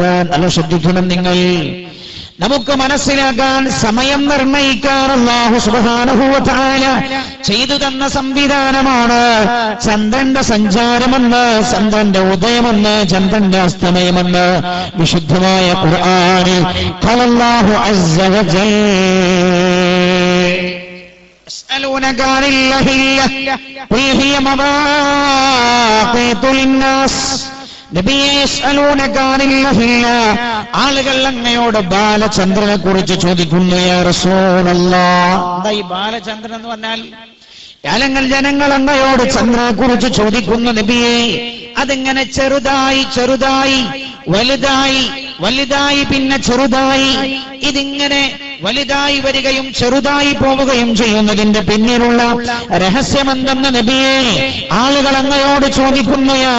മനസ്സിലാക്കാൻ അല്ല ശ്രദ്ധിക്കണം നിങ്ങൾ നമുക്ക് മനസ്സിലാക്കാൻ സമയം നിർണയിക്കാൻ അല്ലാഹു സുബ്ഹാനഹു വ തആല ചെയ്തു തന്ന സംവിധാനമാണ് ചന്ദ്രന്റെ സഞ്ചാരമെന്ന് ചന്ദ്രന്റെ ഉദയമെന്ന് ചന്ദ്രന്റെ അസ്തമയമെന്ന് വിശുദ്ധമായ ഖുർആനിൽ ഖലല്ലാഹു അസ്സ വജൽ يسألونك عن الأهلة قل هي مواقيت للناس ആളുകൾ അങ്ങയോട് ബാലചന്ദ്രനെ കുറിച്ച് ചോദിക്കുന്നു എന്താ ഈ ബാലചന്ദ്രൻ എന്ന് പറഞ്ഞാൽ? ജനങ്ങൾ ജനങ്ങൾ അങ്ങയോട് ചന്ദ്രനെ കുറിച്ച് ചോദിക്കുന്നു നബിയെ അതിങ്ങനെ ചെറുതായി ചെറുതായി വലുതായി വലുതായി പിന്നെ ചെറുതായി ഇതിങ്ങനെ വലുതായി വരികയും ചെറുതായി പോവുകയും ചെയ്യുന്നതിന്റെ പിന്നിലുള്ള രഹസ്യമെന്തെന്ന് നബിയെ ആളുകൾ അങ്ങയോട് ചോദിക്കുന്നു യാ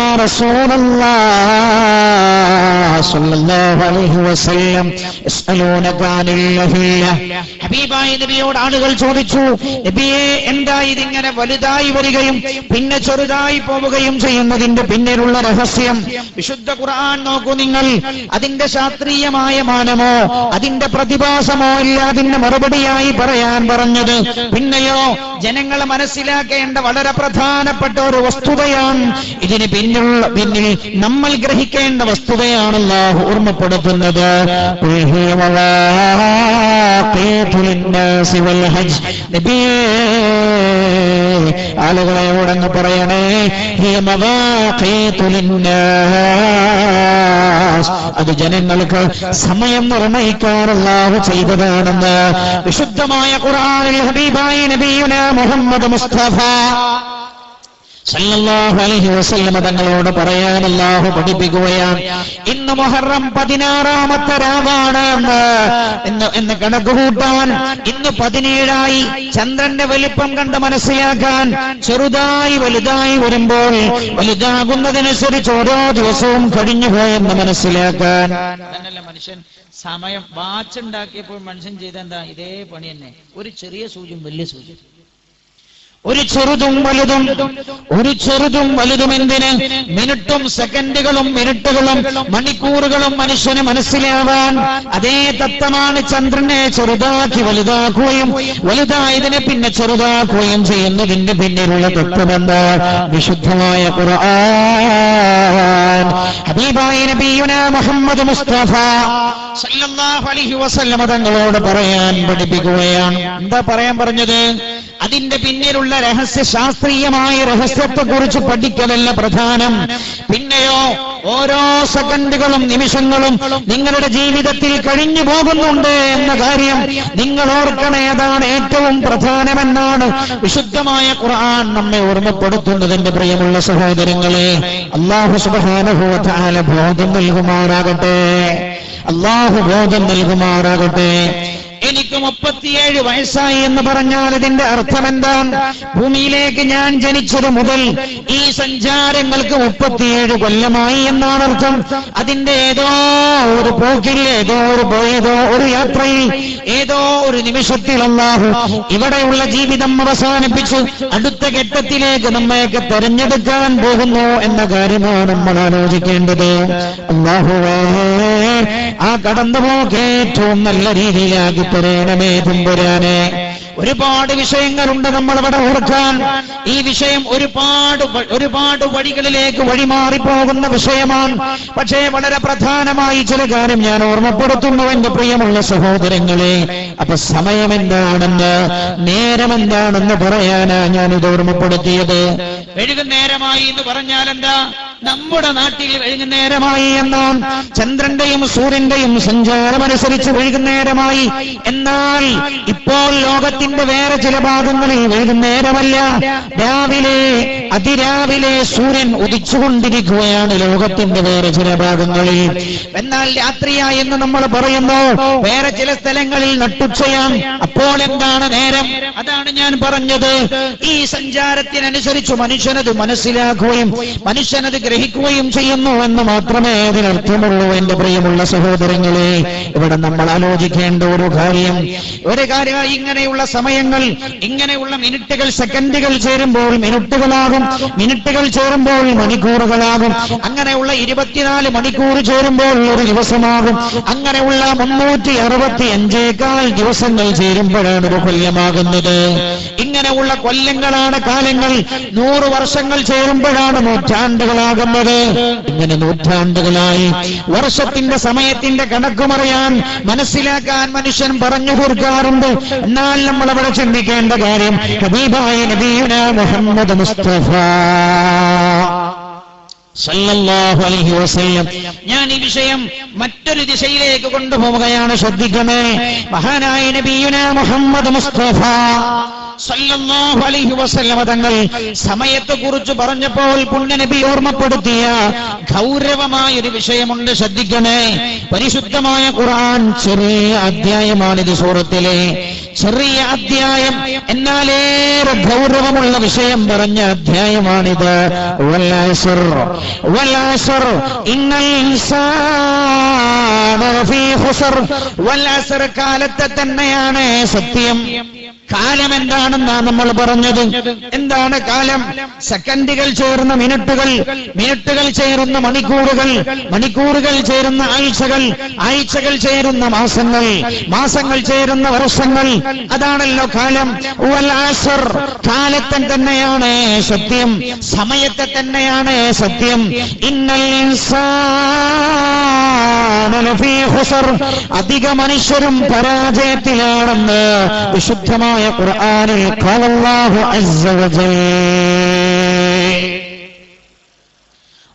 നബിയോട് ആളുകൾ ചോദിച്ചു നബിയെ എന്താ ഇതിങ്ങനെ വലുതായി വരികയും പിന്നെ ചെറുതായി പോവുകയും ചെയ്യുന്നതിന്റെ പിന്നിലുള്ള രഹസ്യം? വിശുദ്ധ ഖുർആൻ നോക്കൂ നിങ്ങൾ അതിന്റെ ശാസ്ത്രീയമായ മാനമോ അതിന്റെ പ്രതിഭാസമോ ഇല്ല അതിന്റെ മറുപടിയായി പറയാൻ പറഞ്ഞത്. പിന്നെയോ ജനങ്ങൾ മനസ്സിലാക്കേണ്ട വളരെ പ്രധാനപ്പെട്ട ഒരു വസ്തുതയാണ്. ഇതിന് പിന്നുള്ള പിന്നിൽ നമ്മൾ ഗ്രഹിക്കേണ്ട വസ്തുതയാണ് ഓർമ്മപ്പെടുത്തുന്നത്. ആളുകളെ ഓടങ്ങ് പറയണേ. അത് ജനങ്ങൾക്ക് സമയം നിർണയിക്കാറുള്ള അല്ലാഹു ചെയ്തതാണെന്ന് വിശുദ്ധമായ ഖുർആനിൽ ഹബീബായ നബിയുന മുഹമ്മദ് മുസ്തഫ. സല്ലല്ലാഹു അലൈഹി തങ്ങളോട് പറയാൻ അല്ലാഹു പഠിപ്പിക്കുകയാണ്. ഇന്ന് മുഹറം പതിനാറാമത്തെ രാവാണ് എന്ന്. കണക്ക് കൂട്ടാൻ ഇന്ന് പതിനേഴായി ചന്ദ്രന്റെ വലിപ്പം കണ്ട് മനസ്സിലാക്കാൻ ചെറുതായി വലുതായി വരുമ്പോൾ വലുതാകുന്നതിനനുസരിച്ച് ഓരോ ദിവസവും കഴിഞ്ഞു പോയെന്ന് മനസ്സിലാക്കാൻ. മനുഷ്യൻ? സമയം വാച്ച് ഉണ്ടാക്കിയപ്പോൾ മനുഷ്യൻ ചെയ്ത എന്താ? ഇതേ പണി തന്നെ. ഒരു ചെറിയ സൂചിയും വലിയ സൂചി ഒരു ചെറുതും വലുതും ഒരു ചെറുതും വലുതും എന്തിന്? മിനിറ്റും സെക്കൻഡുകളും മിനിറ്റുകളും മണിക്കൂറുകളും മനുഷ്യന് മനസ്സിലാവാൻ അതേ തത്വമാണ് ചന്ദ്രനെ ചെറുതാക്കി വലുതാക്കുകയും വലുതായതിനെ പിന്നെ ചെറുതാക്കുകയും ചെയ്യുന്നതിന്റെ പിന്നിലുള്ള തത്വമെന്താ? വിശുദ്ധമായ ഖുർആൻ. ഹബീബായ മുഹമ്മദ് മുസ്തഫ സല്ലല്ലാഹു അലൈഹി തങ്ങളോട് പറയാൻ പഠിപ്പിക്കുകയാണ്. എന്താ പറയാൻ പറഞ്ഞത്? അതിന്റെ പിന്നിലുള്ള രഹസ്യ ശാസ്ത്രീയമായ രഹസ്യത്തെ കുറിച്ച് പഠിക്കലല്ല പ്രധാനം. പിന്നെയോ ഓരോ സെക്കൻഡുകളും നിമിഷങ്ങളും നിങ്ങളുടെ ജീവിതത്തിൽ കഴിഞ്ഞു പോകുന്നുണ്ട് എന്ന കാര്യം നിങ്ങൾ ഓർക്കണേ അതാണ് ഏറ്റവും പ്രധാനമെന്നാണ് വിശുദ്ധമായ ഖുർആൻ നമ്മെ ഓർമ്മപ്പെടുത്തുന്നത് എന്റെ പ്രിയമുള്ള സഹോദരങ്ങളെ. അള്ളാഹു സുബാനുഭവത്താല ബോധം നൽകുമാറാകട്ടെ. അള്ളാഹു ബോധം നൽകുമാറാകട്ടെ. എനിക്ക് മുപ്പത്തിയേഴ് വയസ്സായി എന്ന് പറഞ്ഞാൽ ഇതിന്റെ അർത്ഥം എന്താണ് ഭൂമിയിലേക്ക് ഞാൻ ജനിച്ചത് മുതൽ ഈ സഞ്ചാരങ്ങൾക്ക് മുപ്പത്തിയേഴ് കൊല്ലമായി എന്നാണ് അർത്ഥം. അതിന്റെ ഏതോ ഒരു പോക്കിൽ ഏതോ ഒരു ഏതോ ഒരു യാത്രയിൽ ഏതോ ഒരു നിമിഷത്തിൽ അല്ലാഹു ഇവിടെയുള്ള ജീവിതം അവസാനിപ്പിച്ചു. അടുത്ത ഘട്ടത്തിലേക്ക് നമ്മയൊക്കെ തെരഞ്ഞെടുക്കാൻ പോകുന്നു എന്ന കാര്യമാണ് നമ്മൾ ആലോചിക്കേണ്ടത്. അള്ളാഹുവേ. ആ കടന്നുപോക്ക് ഏറ്റവും നല്ല രീതിയിലാക്കി തരണമേ തുമ്പുരാനെ. ഒരുപാട് വിഷയങ്ങളുണ്ട് നമ്മൾ ഇവിടെ ഓർക്കാൻ. ഈ വിഷയം ഒരുപാട് ഒരുപാട് വഴികളിലേക്ക് വഴിമാറിപ്പോകുന്ന വിഷയമാണ്. പക്ഷേ വളരെ പ്രധാനമായി ചില കാര്യം ഞാൻ ഓർമ്മപ്പെടുത്തുന്നു എന്റെ പ്രിയമുള്ള സഹോദരങ്ങളെ. അപ്പൊ സമയം എന്താണെന്ന് നേരം എന്താണെന്ന് പറയാനാ ഞാൻ ഇത് ഓർമ്മപ്പെടുത്തിയത്. വൈകുന്നേരമായി എന്ന് പറഞ്ഞാൽ എന്താ നമ്മുടെ നാട്ടിൽ വൈകുന്നേരമായി എന്നാണ് ചന്ദ്രന്റെയും സൂര്യന്റെയും സഞ്ചാരമനുസരിച്ച് വൈകുന്നേരമായി. എന്നാൽ ഇപ്പോൾ ലോകത്തിന്റെ വേറെ ചില ഭാഗങ്ങളിൽ വൈകുന്നേരമല്ല. രാവിലെ അതിരാവിലെ സൂര്യൻ ഉദിച്ചുകൊണ്ടിരിക്കുകയാണ് ലോകത്തിന്റെ വേറെ ചില ഭാഗങ്ങളിൽ. എന്നാൽ രാത്രിയായി എന്ന് നമ്മൾ പറയുന്നു വേറെ ചില സ്ഥലങ്ങളിൽ നട്ടുച്ചയാണ്. അപ്പോൾ എന്താണ് നേരം? അതാണ് ഞാൻ പറഞ്ഞത്. ഈ സഞ്ചാരത്തിനനുസരിച്ച് മനുഷ്യനത് മനസ്സിലാക്കുകയും മനുഷ്യനത് ഗ്രഹിക്കുകയും ചെയ്യുന്നു എന്ന് മാത്രമേ അതിനർത്ഥമുള്ളൂ എന്റെ പ്രിയമുള്ള സഹോദരങ്ങളെ. ഇവിടെ നമ്മൾ ആലോചിക്കേണ്ട ഒരു കാര്യം. ഒരു കാര്യം ഇങ്ങനെയുള്ള സമയങ്ങൾ ഇങ്ങനെയുള്ള മിനിറ്റുകൾ സെക്കൻഡുകൾ ചേരുമ്പോൾ മിനിറ്റുകളാകും. മിനിറ്റുകൾ ചേരുമ്പോൾ മണിക്കൂറുകളാകും. അങ്ങനെയുള്ള ഇരുപത്തിനാല് മണിക്കൂർ ചേരുമ്പോൾ ഒരു ദിവസമാകും. അങ്ങനെയുള്ള മുന്നൂറ്റി അറുപത്തി അഞ്ചേക്കാൾ ദിവസങ്ങൾ ചേരുമ്പോഴാണ് ഒരു കൊല്ലമാകുന്നത്. ഇങ്ങനെയുള്ള കൊല്ലങ്ങളാണ് കാലങ്ങൾ. നൂറ് വർഷങ്ങൾ ചേരുമ്പോഴാണ് നൂറ്റാണ്ടുകളാകുന്നത്. ഇങ്ങനെ നൂറ്റാണ്ടുകളായി വർഷത്തിന്റെ സമയത്തിന്റെ കണക്കുമറിയാൻ മനസ്സിലാക്കാൻ മനുഷ്യൻ പറഞ്ഞു കൊടുക്കാറുണ്ട് എന്നാൽ നമ്മൾ അവിടെ ചിന്തിക്കേണ്ട കാര്യം ഹബീബായ നബീന മുഹമ്മദ് മുസ്തഫ ഞാൻ ഈ വിഷയം മറ്റൊരു ദിശയിലേക്ക് കൊണ്ടുപോവുകയാണ്. ശ്രദ്ധിക്കണേ. മഹാനായ നബിയുന മുഹമ്മദ് മുസ്തഫ അലൈഹി തങ്ങൾ സമയത്തെ കുറിച്ച് പറഞ്ഞപ്പോൾ പുണ്യനബി ഓർമ്മപ്പെടുത്തിയ ഗൗരവമായ ഒരു വിഷയമുണ്ട് ശ്രദ്ധിക്കണേ. പരിശുദ്ധമായ ഖുർആൻ ചെറിയ അധ്യായമാണിത് സൂറത്തിലെ. ചെറിയ അധ്യായം. എന്നാലേറെ ഗൗരവമുള്ള വിഷയം പറഞ്ഞ അധ്യായമാണിത്. കാലത്തെ തന്നെയാണ് സത്യം. കാലം എന്താണെന്നാ നമ്മൾ പറഞ്ഞത്? എന്താണ് കാലം? സെക്കൻഡുകൾ ചേർന്ന മിനിറ്റുകൾ മിനിറ്റുകൾ ചേരുന്ന മണിക്കൂറുകൾ മണിക്കൂറുകൾ ചേരുന്ന ആഴ്ചകൾ ആഴ്ചകൾ ചേരുന്ന മാസങ്ങൾ മാസങ്ങൾ ചേരുന്ന വർഷങ്ങൾ അതാണല്ലോ കാലം. കാലത്തെ തന്നെയാണ് സത്യം. സമയത്തെ തന്നെയാണ് സത്യം. ഇന്നൽ അധിക മനുഷ്യരും പരാജയത്തിലാണെന്ന് വിശുദ്ധമായ ഖുർആനിൽ ഖാലല്ലാഹു അസ്സ വജൽ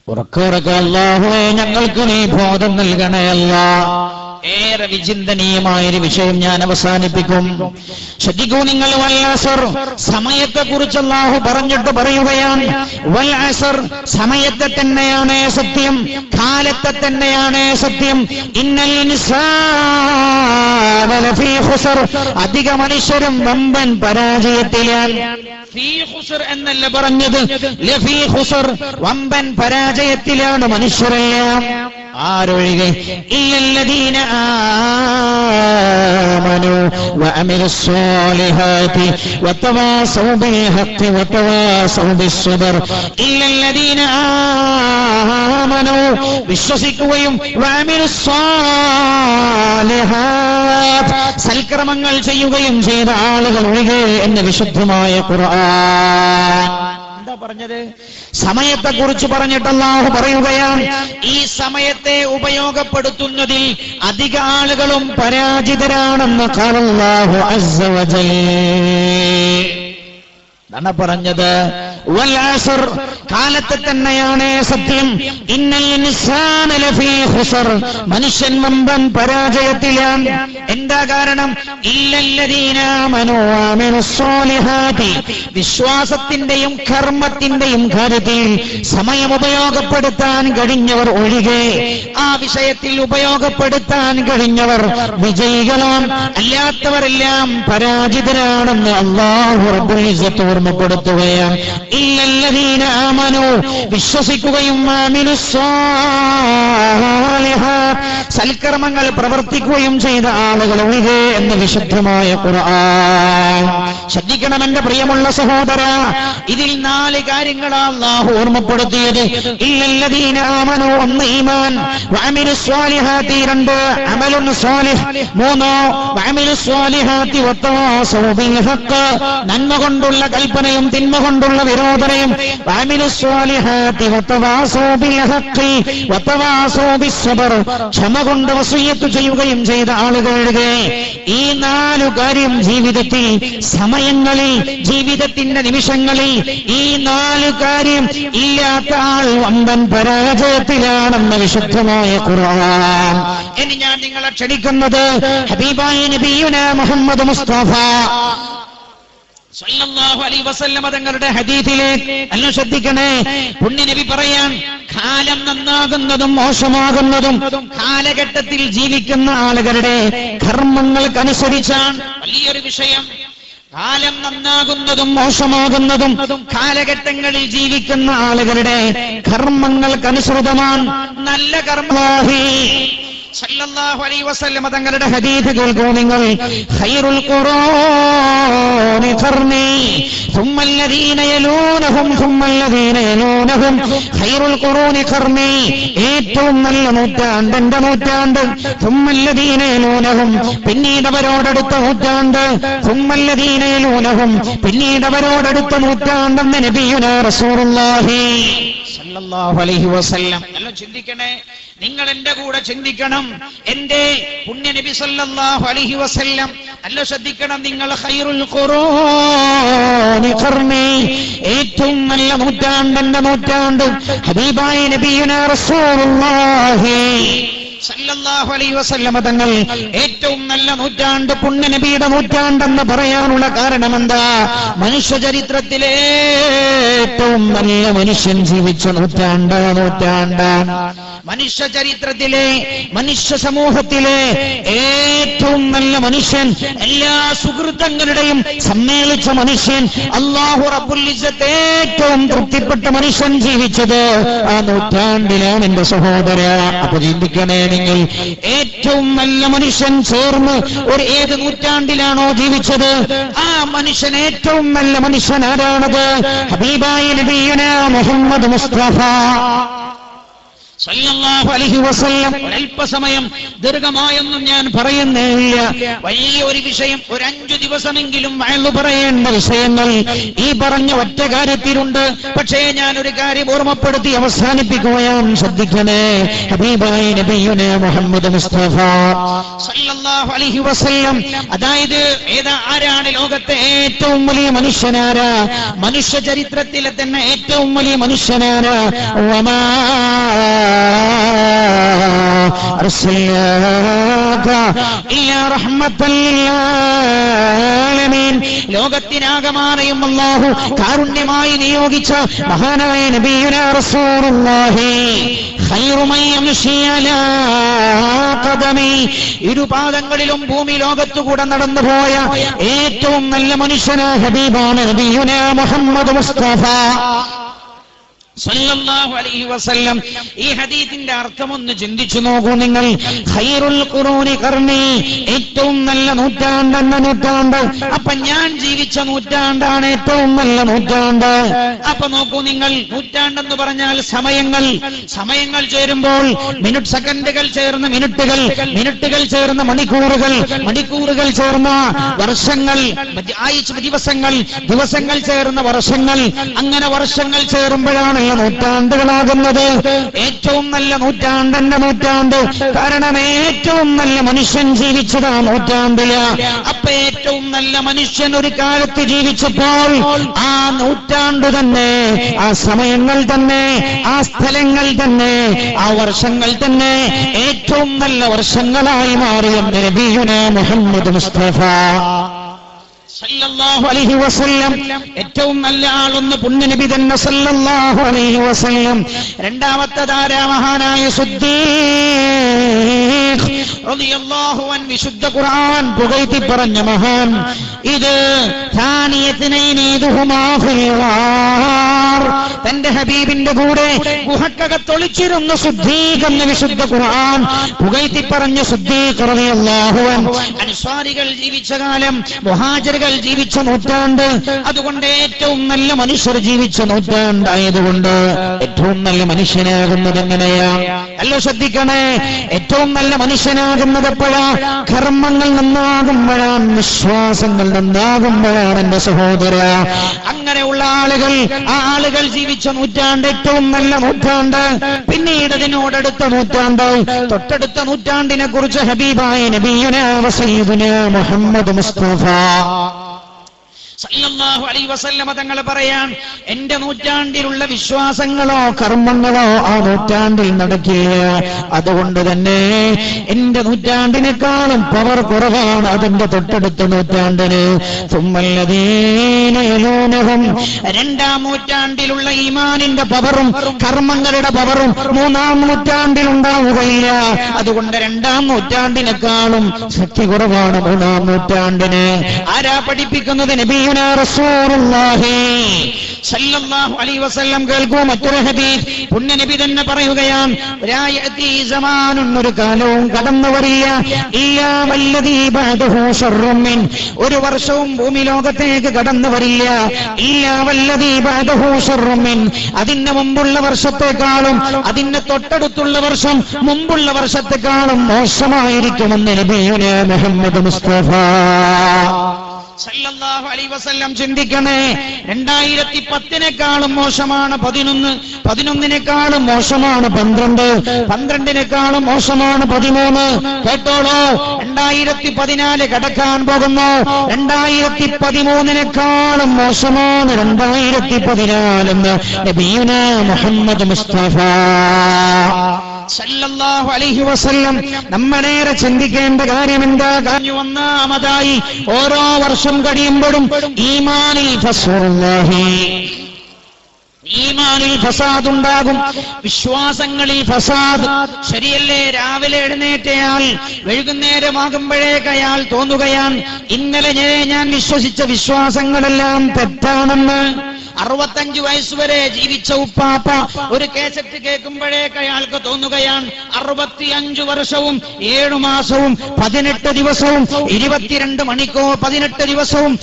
ഉറക്കുറക്ക അല്ലാഹുവേ ഞങ്ങൾക്ക് നീ ബോധം നൽകണേ അല്ലാ. ഏറെ വിചിന്തനീയമായ ഒരു വിഷയം ഞാൻ അവസാനിപ്പിക്കും. ശ്രദ്ധിക്കൂ നിങ്ങൾ വല്ലാസർ സമയത്തെ കുറിച്ച് അല്ലാഹു പറഞ്ഞിട്ട് പറയുകയാണ്. വല്ലാസർ സമയത്തെ തന്നെയാണ് സത്യം കാലത്തെ തന്നെയാണ് സത്യം. ഇന്നൽ അധിക മനുഷ്യരും വമ്പൻ ഖുസർ എന്നല്ല പറഞ്ഞത്. വമ്പൻ പരാജയത്തിലാണ് മനുഷ്യരെല്ലാം. ആരൊഴികെ? ഇല്ലല്ലദീന ആമനു വഅമിലു സ്വാലിഹാതി വതവാസൗ ബിൽ ഹഖ് വതവാസൗ ബിസ്സബർ ഇല്ലല്ലദീന ആമനു വിശ്വസിക്കുകയും സൽക്രമങ്ങൾ ചെയ്യുകയും ചെയ്ത ആളുകൾ ഒഴികെ എന്ന് വിശുദ്ധമായ ഖുർആൻ. എന്താ പറഞ്ഞത്? സമയത്തെ കുറിച്ച് പറഞ്ഞിട്ട് അല്ലാഹു പറയുകയാണ്. ഈ സമയത്തെ ഉപയോഗപ്പെടുത്തുന്നതിൽ അധിക ആളുകളും പരാജിതരാണെന്ന് വജൽ. അതാണ് പറഞ്ഞത്? കാലത്തെ തന്നെയാണ് സത്യം. ഇന്നൽ മനുഷ്യൻ വമ്പൻ പരാജയത്തിലാണ്. എന്താ കാരണം? വിശ്വാസത്തിന്റെയും കർമ്മത്തിന്റെയും കാര്യത്തിൽ സമയം ഉപയോഗപ്പെടുത്താൻ കഴിഞ്ഞവർ ഒഴികെ ആ വിഷയത്തിൽ ഉപയോഗപ്പെടുത്താൻ കഴിഞ്ഞവർ വിജയികളാണ് അല്ലാത്തവരെല്ലാം പരാജിതരാണെന്ന് അള്ളാഹു ഓർമ്മപ്പെടുത്തുകയാണ്. ഇല്ലല്ലദീന ആമനു വിശ്വസിക്കുകയും സൽക്കർമ്മങ്ങൾ പ്രവർത്തിക്കുകയും ചെയ്ത ആളുകൾ ഒഴികെ എന്ന് വിശുദ്ധമായ ഖുർആൻ. ശ്രദ്ധിക്കണം എന്റെ പ്രിയമുള്ള സഹോദര ഇതിൽ നാല് കാര്യങ്ങളാണ് അള്ളാഹു ഓർമ്മപ്പെടുത്തിയത്. ഇല്ലല്ലദീന ആമനു ഒന്ന് ഈമാൻ വഅമിലു സ്വാലിഹാത്തി രണ്ട് അമലുൻ സ്വാലിഹ് മൂന്നോ വഅമിലു സ്വാലിഹാത്തി നന്മ കൊണ്ടുള്ള കൽപ്പനയും തിന്മ കൊണ്ടുള്ള വിരോധനയും വഅമിലു ക്ഷമ കൊണ്ട് വസൂയത്ത് ചെയ്യുകയും ചെയ്ത ആളുകളുടെ ഈ നാലു കാര്യം ജീവിതത്തിൽ സമയങ്ങളിൽ ജീവിതത്തിന്റെ നിമിഷങ്ങളിൽ ഈ നാലു കാര്യം ഇല്ലാത്ത ആൾ വമ്പൻ പരാജയത്തിലാണെന്ന വിശുദ്ധമായ ഖുർആൻ. ഇനി ഞാൻ നിങ്ങളെ ക്ഷണിക്കുന്നത് ഹബീബായ നബിയുന മുഹമ്മദ് മുസ്തഫ. അലൈഹി വസല്ലമ തങ്ങളുടെ ഹദീസിലെ അല്ല ശ്രദ്ധിക്കണേ. പുണ്യനബി പറയാൻ കാലം നന്നാകുന്നതും മോശമാകുന്നതും കാലഘട്ടത്തിൽ ജീവിക്കുന്ന ആളുകളുടെ കർമ്മങ്ങൾക്കനുസരിച്ചാണ്. വലിയൊരു വിഷയം. കാലം നന്നാകുന്നതും മോശമാകുന്നതും കാലഘട്ടങ്ങളിൽ ജീവിക്കുന്ന ആളുകളുടെ കർമ്മങ്ങൾക്കനുസൃതമാണ്. നല്ല കർമ്മവാഹി സല്ലല്ലാഹു അലൈഹി വസല്ലമ തങ്ങളുടെ ഹദീസ് കേൾക്കൂ നിങ്ങൾ ഖൈറുൽ ഖുറാനി ഖർനി ثم الذين يلونهم ثم الذين يلونهم خير القرون قرني ഏറ്റവും നല്ല നൂറ്റാണ്ട് എന്റെ നൂറ്റാണ്ട് ثم الذين يلونهم പിന്നീട് അവരോടടുത്ത നൂറ്റാണ്ട് ثم الذين يلونهم പിന്നീട് അവരോടടുത്ത നൂറ്റാണ്ടെന്ന് നബിയുന റസൂലുള്ളാഹി അലൈഹി വസല്ലം. ചിന്തിക്കണേ. നിങ്ങൾ എന്റെ കൂടെ ചിന്തിക്കണം. എന്റെ പുണ്യ നബി സല്ലല്ലാഹു അലൈഹി വസല്ലം. അല്ല ശ്രദ്ധിക്കണം നിങ്ങൾ ഖൈറുൽ ഏറ്റവും നല്ല നൂറ്റാണ്ട് എന്റെ നൂറ്റാണ്ട് ഹബീബായ റസൂലുള്ളാഹി സല്ലല്ലാഹു അലൈഹി വസല്ലമ തങ്ങൾ ഏറ്റവും നല്ല നൂറ്റാണ്ട് പുണ്യ നബിയുടെ നൂറ്റാണ്ടെന്ന് പറയാനുള്ള കാരണം എന്താ മനുഷ്യ ചരിത്രത്തിലെ ഏറ്റവും നല്ല മനുഷ്യൻ ജീവിച്ച നൂറ്റാണ്ട് നൂറ്റാണ്ട്. മനുഷ്യ ചരിത്രത്തിലെ മനുഷ്യ സമൂഹത്തിലെ ഏറ്റവും നല്ല മനുഷ്യൻ എല്ലാ സുഹൃത്തങ്ങളുടെയും സമ്മേളിച്ച മനുഷ്യൻ അള്ളാഹു റബ്ബുൽ ഇസ്സത്ത് ഏറ്റവും തൃപ്തിപ്പെട്ട മനുഷ്യൻ ജീവിച്ചത് ആ നൂറ്റാണ്ടിലാണ് എന്റെ സഹോദര. അപ്പൊ ചിന്തിക്കണേ നിങ്ങൾ ഏറ്റവും നല്ല മനുഷ്യൻ ചേർന്ന് ഒരു ഏത് നൂറ്റാണ്ടിലാണോ ജീവിച്ചത്? ആ മനുഷ്യൻ ഏറ്റവും നല്ല മനുഷ്യൻ ആരാണത്? ഹബീബായി നബീന മുഹമ്മദ് മുസ്തഫ. ഒരല്പസമയം ദീർഘമായൊന്നും ഞാൻ പറയുന്നില്ല. വലിയ ഒരു വിഷയം ഒരു അഞ്ചു ദിവസമെങ്കിലും വയലു പറയേണ്ട വിഷയങ്ങൾ ഈ പറഞ്ഞ ഒറ്റ കാര്യത്തിലുണ്ട്. പക്ഷേ ഞാൻ ഒരു കാര്യം ഓർമ്മപ്പെടുത്തി അവസാനിപ്പിക്കുകയാണ്. ശ്രദ്ധിക്കണേ. ഹബീബായ നബിയുനെ മുഹമ്മദ് മുസ്തഫ സല്ലല്ലാഹു അലൈഹി വസല്ലം. അതായത് ഏതാ ആരാണ് ലോകത്തെ ഏറ്റവും വലിയ മനുഷ്യനാരാ? മനുഷ്യ ചരിത്രത്തിലെ തന്നെ ഏറ്റവും വലിയ മനുഷ്യനാരാ? أرسلناك إلا رحمة للعالمين ലോകത്തിനാകമാനയും അള്ളാഹു കാരുണ്യമായി നിയോഗിച്ച മഹാനായ നബീന റസൂലുള്ളാഹി ഖൈറുമൻ യംശി അലാ ഖദമി ഇരുപാദങ്ങളിലും ഭൂമി ലോകത്തുകൂടെ നടന്നുപോയ ഏറ്റവും നല്ല മനുഷ്യനായ ഹബീബാണ് നബിയുന മുഹമ്മദ് മുസ്തഫ സല്ലല്ലാഹു അലൈഹി വസല്ലം ഈ ഹദീസിന്റെ അർത്ഥം ഒന്ന് ചിന്തിച്ചു നോക്കൂ നിങ്ങൾ. ഖൈറുൽ ഖുറൂനി ഖർനി ഏറ്റവും നല്ല നൂറ്റാണ്ട് എന്ന നൂറ്റാണ്ട്. അപ്പൊ ഞാൻ ജീവിച്ച നൂറ്റാണ്ടാണ് ഏറ്റവും നല്ല നൂറ്റാണ്ട്. അപ്പൊ നോക്കൂ നിങ്ങൾ നൂറ്റാണ്ടെന്ന് പറഞ്ഞാൽ സമയങ്ങൾ. സമയങ്ങൾ ചേരുമ്പോൾ മിനിറ്റ് സെക്കൻഡുകൾ ചേർന്ന മിനിറ്റുകൾ മിനിറ്റുകൾ ചേർന്ന മണിക്കൂറുകൾ മണിക്കൂറുകൾ ചേർന്ന വർഷങ്ങൾ ആഴ്ച ദിവസങ്ങൾ ദിവസങ്ങൾ ചേർന്ന വർഷങ്ങൾ. അങ്ങനെ വർഷങ്ങൾ ചേരുമ്പോഴാണ് നൂറ്റാണ്ടുകളാകുന്നത്. ഏറ്റവും നല്ല നൂറ്റാണ്ടെന്റെ നൂറ്റാണ്ട്. കാരണം ഏറ്റവും നല്ല മനുഷ്യൻ ജീവിച്ചത് ആ നൂറ്റാണ്ടിൽ. അപ്പൊ ഏറ്റവും നല്ല മനുഷ്യൻ ഒരു കാലത്ത് ജീവിച്ചപ്പോൾ ആ നൂറ്റാണ്ട് തന്നെ ആ സമയങ്ങൾ തന്നെ ആ സ്ഥലങ്ങൾ തന്നെ ആ വർഷങ്ങൾ തന്നെ ഏറ്റവും നല്ല വർഷങ്ങളായി മാറിയ നബിയുന മുഹമ്മദ് മുസ്തഫ. ഏറ്റവും നല്ല ആളൊന്ന് പുണ്യനബി തന്നെ സല്ലല്ലാഹു അലൈഹി വസല്ലം. രണ്ടാമത്തെ താരാ മഹാനായ അൻ വിശുദ്ധ ഖുർആൻ പുകഴ്ത്തി പറഞ്ഞ മഹാൻ ഇത് തന്റെ ഹബീബിന്റെ കൂടെ ഗുഹക്കകത്തൊളിച്ചിരുന്ന എന്ന വിശുദ്ധ ഖുർആൻ പുകഴ്ത്തി പറഞ്ഞ അൻ അൻസ്വാരികൾ ജീവിച്ച കാലം മുഹാജറുകൾ ജീവിച്ച നൂറ്റാണ്ട് അതുകൊണ്ട് ഏറ്റവും നല്ല മനുഷ്യർ ജീവിച്ച നൂറ്റാണ്ടായതുകൊണ്ട് ഏറ്റവും നല്ല മനുഷ്യനാകുന്നത് എങ്ങനെയാ അല്ല ശ്രദ്ധിക്കണേ ഏറ്റവും നല്ല മനുഷ്യനാകുന്നത് എപ്പോഴാ കർമ്മങ്ങൾ നന്നാകുമ്പോഴാണ് വിശ്വാസങ്ങൾ നന്നാകുമ്പോഴാണ് എന്റെ സഹോദര. അങ്ങനെയുള്ള ആളുകൾ ആ ആളുകൾ ജീവിച്ച നൂറ്റാണ്ട് ഏറ്റവും നല്ല നൂറ്റാണ്ട് പിന്നീട് അതിനോടടുത്ത നൂറ്റാണ്ട് തൊട്ടടുത്ത നൂറ്റാണ്ടിനെ കുറിച്ച് ഹബീബായ നബീന മുഹമ്മദ് മുസ്തഫ. സല്ലല്ലാഹു അലൈഹി വസല്ലമ തങ്ങൾ പറയാൻ എന്റെ നൂറ്റാണ്ടിലുള്ള വിശ്വാസങ്ങളോ കർമ്മങ്ങളോ ആ നൂറ്റാണ്ടിൽ നടക്കില്ല അതുകൊണ്ട് തന്നെ എന്റെ നൂറ്റാണ്ടിനേക്കാളും പവർ കുറവാണ് അതിന്റെ തൊട്ടടുത്ത നൂറ്റാണ്ടിന്. തുമ്മല്ലതീനൂനഹം രണ്ടാം നൂറ്റാണ്ടിലുള്ള ഈമാനിന്റെ പവറും കർമ്മങ്ങളുടെ പവറും മൂന്നാം നൂറ്റാണ്ടിൽ ഉണ്ടാവുകയില്ല. അതുകൊണ്ട് രണ്ടാം നൂറ്റാണ്ടിനേക്കാളും ശക്തി കുറവാണ് മൂന്നാം നൂറ്റാണ്ടിന്. ആരാ പഠിപ്പിക്കുന്നത് നബീന കേൾക്കൂ മറ്റൊരു ഹദീസ് പുണ്യ നബി തന്നെ പറയുകയാണ് "ലാ യഅതി സമാനുൻ ഒരു കാലവും കടന്നു വരില്ല. ഒരു വർഷവും ഭൂമി ലോകത്തേക്ക് കടന്നു വരില്ല. ഇല്ലാ വല്ലദീ ബാദഹു ശർറുൻ മിൻ. അതിന് മുമ്പുള്ള വർഷത്തെക്കാളും അതിന്റെ തൊട്ടടുത്തുള്ള വർഷം മുമ്പുള്ള വർഷത്തെക്കാളും മോശമായിരിക്കുമെന്ന് നബിയുന മുഹമ്മദ് മുസ്തഫ. ചിന്തിക്കണേ. രണ്ടായിരത്തി പത്തിനേക്കാളും മോശമാണ് പതിനൊന്ന്. പതിനൊന്നിനേക്കാളും മോശമാണ് പന്ത്രണ്ട്. പന്ത്രണ്ടിനേക്കാളും മോശമാണ് പതിമൂന്ന്. കേട്ടോളോ. രണ്ടായിരത്തി പതിനാല് കടക്കാൻ പോകുന്നു. രണ്ടായിരത്തി പതിമൂന്നിനേക്കാളും മോശമാണ് രണ്ടായിരത്തി പതിനാലെന്ന് മുഹമ്മദ് മുസ്തഫ. സല്ലല്ലാഹു അലൈഹി വസല്ലം. ചിന്തിക്കേണ്ട കാര്യം എന്താ കഴിഞ്ഞു ഒന്നാമതായി ഓരോ വർഷം കഴിയുമ്പോഴും ഈമാനിൽ ഈമാനിൽ ഫസാദ് ഉണ്ടാകും വിശ്വാസങ്ങളിൽ ഫസാദ്. ശരിയല്ലേ? രാവിലെ എഴുന്നേറ്റയാൾ വൈകുന്നേരമാകുമ്പോഴേക്ക് അയാൾ തോന്നുകയാൽ ഇന്നലെ ഞാൻ വിശ്വസിച്ച വിശ്വാസങ്ങളെല്ലാം തെറ്റാണെന്ന്. അറുപത്തഞ്ച് വയസ്സുവരെ ജീവിച്ച ഉപ്പാപ്പ ഒരു കേസറ്റ് കേൾക്കുമ്പോഴേക്ക് അയാൾക്ക് തോന്നുകയാണ്. അറുപത്തിയഞ്ചു വർഷവും ഏഴു മാസവും പതിനെട്ട് ദിവസവും ഇരുപത്തിരണ്ട് മണിക്കൂർ പതിനെട്ട് ദിവസവും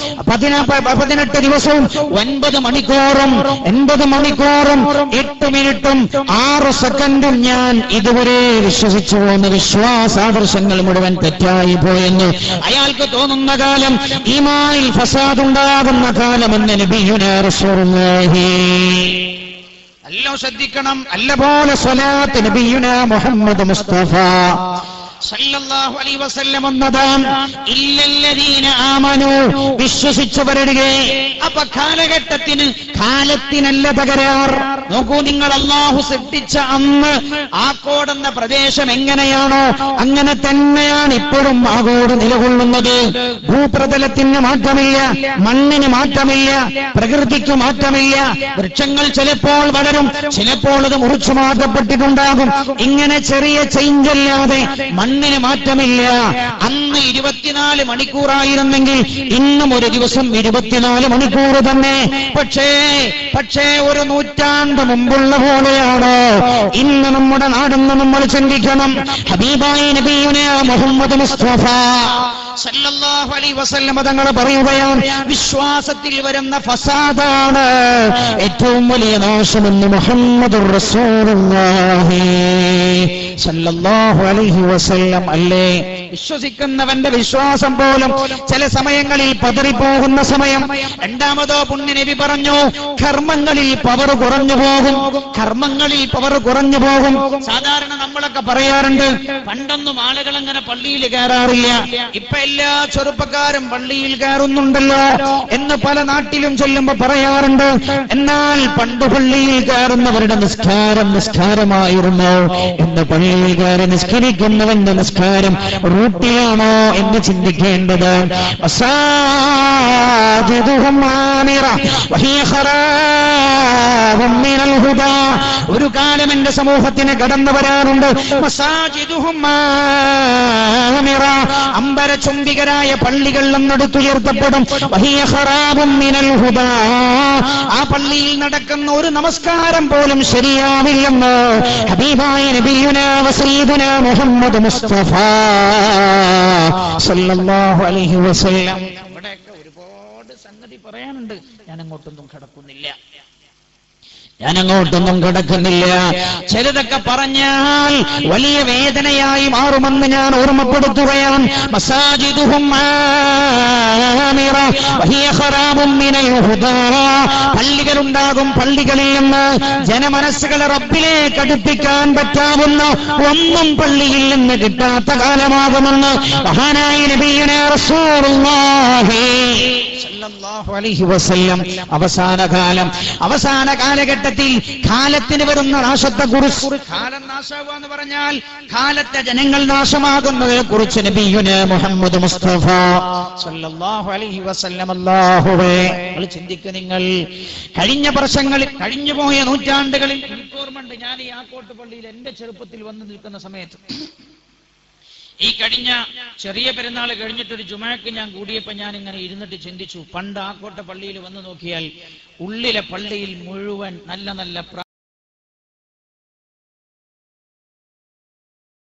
പതിനെട്ട് ദിവസവും ഒൻപത് മണിക്കൂറും എൺപത് മണിക്കൂറും എട്ട് മിനിറ്റും ആറ് സെക്കൻഡും ഞാൻ ഇതുവരെ വിശ്വസിച്ചു പോകുന്ന വിശ്വാസാദർശങ്ങൾ മുഴുവൻ തെറ്റായി പോയെന്ന് അയാൾക്ക് തോന്നുന്ന കാലം ഈമാനിൽ ഫസാദ് ഉണ്ടാകുന്ന കാലമെന്ന് എന്ന് റസൂലുള്ളാഹി അല്ലോ ശ്രദ്ധിക്കണം. അല്ല പോലെ സ്വലാത്ത് നബിയുന മുഹമ്മദ് മുസ്തഫ. സല്ലല്ലാഹു അലൈഹി വസല്ലം എന്നതാണ് ഇല്ലല്ലദീന ആമനു വിശ്വസിച്ചവരുടെ അപ്പൊ കാലഘട്ടത്തിന് കാലത്തിനല്ല തകരാർ. നോക്കൂ നിങ്ങൾ അള്ളാഹു സൃഷ്ടിച്ച അന്ന് ആക്കോടെന്ന പ്രദേശം എങ്ങനെയാണോ അങ്ങനെ തന്നെയാണ് ഇപ്പോഴും ആകോട് നിലകൊള്ളുന്നത്. ഭൂപ്രതലത്തിന് മാറ്റമില്ല മണ്ണിന് മാറ്റമില്ല പ്രകൃതിക്ക് മാറ്റമില്ല. വൃക്ഷങ്ങൾ ചിലപ്പോൾ വളരും ചിലപ്പോൾ അത് മുറിച്ചു മാറ്റപ്പെട്ടിട്ടുണ്ടാകും. ഇങ്ങനെ ചെറിയ ചേഞ്ച് അല്ലാതെ മണ്ണിന് മാറ്റമില്ല. അന്ന് ഇരുപത്തിനാല് മണിക്കൂറായിരുന്നെങ്കിൽ ഇന്നും ഒരു ദിവസം ഇരുപത്തിനാല് മണിക്കൂർ തന്നെ. പക്ഷേ പക്ഷേ ഒരു നൂറ്റാണ്ട് മുമ്പുള്ള പോലെയാണ്. ഇന്ന് നമ്മുടെ നാടെന്ന് നമ്മൾ ചിന്തിക്കണം. ഹബീബായി നബീനെ മുഹമ്മദ് മുസ്തഫ. സല്ലല്ലാഹു അലൈഹി വസല്ലം തങ്ങൾ പറയുകയാണ് വിശ്വാസത്തിൽ വരുന്ന ഫസാദാണ് ഏറ്റവും വലിയ നാശമെന്ന് മുഹമ്മദ് സല്ലല്ലാഹു അലൈഹി വസല്ലം അല്ലേ? വിശ്വസിക്കുന്നവന്റെ വിശ്വാസം പോലും ചില സമയങ്ങളിൽ പതറിപ്പോകുന്ന സമയം. രണ്ടാമതോ പുണ്യ നബി പറഞ്ഞു കർമ്മങ്ങളിൽ പവർ കുറഞ്ഞു പോകും. കർമ്മങ്ങളിൽ പവർ കുറഞ്ഞു പോകും. സാധാരണ നമ്മളൊക്കെ പറയാറുണ്ട് പണ്ടൊന്നും ആളുകൾ അങ്ങനെ പള്ളിയിൽ കയറാറില്ല. ഇപ്പൊ എല്ലാ ചെറുപ്പക്കാരും പള്ളിയിൽ കയറുന്നുണ്ടല്ലോ എന്ന് പല നാട്ടിലും ചൊല്ലുമ്പോ പറയാറുണ്ട്. എന്നാൽ പണ്ട് പള്ളിയിൽ കയറുന്നവരുടെ നിസ്കാരം നിസ്കാരമായിരുന്നു എന്ന് പള്ളിയിൽ കയറി നിസ്കരിക്കുന്നവന്റെ നിസ്കാരം റൂട്ടിലാണോ എന്ന് ചിന്തിക്കേണ്ടത്. ഒരു കാലം എന്റെ സമൂഹത്തിന് കടന്നു വരാറുണ്ട്. മസാജിദുഹും ആമിറ. പള്ളികൾ എന്നെടുത്തുയർത്തപ്പെടും. ആ പള്ളിയിൽ നടക്കുന്ന ഒരു നമസ്കാരം പോലും ശരിയാവില്ലെന്ന് ഹബീബായ നബിയുന വസീദുന മുഹമ്മദ് മുസ്തഫ സല്ലല്ലാഹു അലൈഹി വസല്ലം ഇവിടെയൊക്കെ ഒരുപാട് സംഗതി പറയാനുണ്ട് ഞാൻ അങ്ങോട്ടൊന്നും കടക്കുന്നില്ല ഞാൻ അങ്ങോട്ടൊന്നും കിടക്കുന്നില്ല ചിലതൊക്കെ പറഞ്ഞാൽ വലിയ വേദനയായി മാറുമെന്ന് ഞാൻ ഓർമ്മപ്പെടുത്തുകയാണ് ഹുദാ. പള്ളികളുണ്ടാകും പള്ളികളിൽ നിന്ന് ജനമനസ്സുകളെ റബ്ബിലേക്ക് അടുപ്പിക്കാൻ പറ്റാവുന്ന ഒന്നും പള്ളിയിൽ നിന്ന് കിട്ടാത്ത കാലമാകുമെന്ന് മഹാനായി വസല്ലം അവസാന കാലം. അവസാന കാലഘട്ടത്തിൽ കാലത്തിന് വരുന്ന നാശത്തെ കുറിച്ച് കാലം നാശാവുക എന്ന് പറഞ്ഞാൽ കാലത്തെ ജനങ്ങൾ നാശമാകുന്നതിനെ കുറിച്ച് മുഹമ്മദ് മുസ്തഫ. സല്ലല്ലാഹു അലൈഹി വസല്ലം അല്ലാഹുവേ. നിങ്ങൾ ചിന്തിക്കുക നിങ്ങൾ. കഴിഞ്ഞ വർഷങ്ങളിൽ കഴിഞ്ഞുപോയ നൂറ്റാണ്ടുകളിൽ ഓർമ്മയുണ്ട് ഞാൻ ഈ ആക്കോട്ട് പള്ളിയിൽ എന്റെ ചെറുപ്പത്തിൽ വന്നു നിൽക്കുന്ന സമയത്ത് ഈ കഴിഞ്ഞ ചെറിയ പെരുന്നാൾ കഴിഞ്ഞിട്ടൊരു ജുമാക്ക് ഞാൻ കൂടിയപ്പോ ഞാൻ ഇങ്ങനെ ഇരുന്നിട്ട് ചിന്തിച്ചു. പണ്ട് ആക്കോട്ട പള്ളിയിൽ വന്ന് നോക്കിയാൽ ഉള്ളിലെ പള്ളിയിൽ മുഴുവൻ നല്ല നല്ല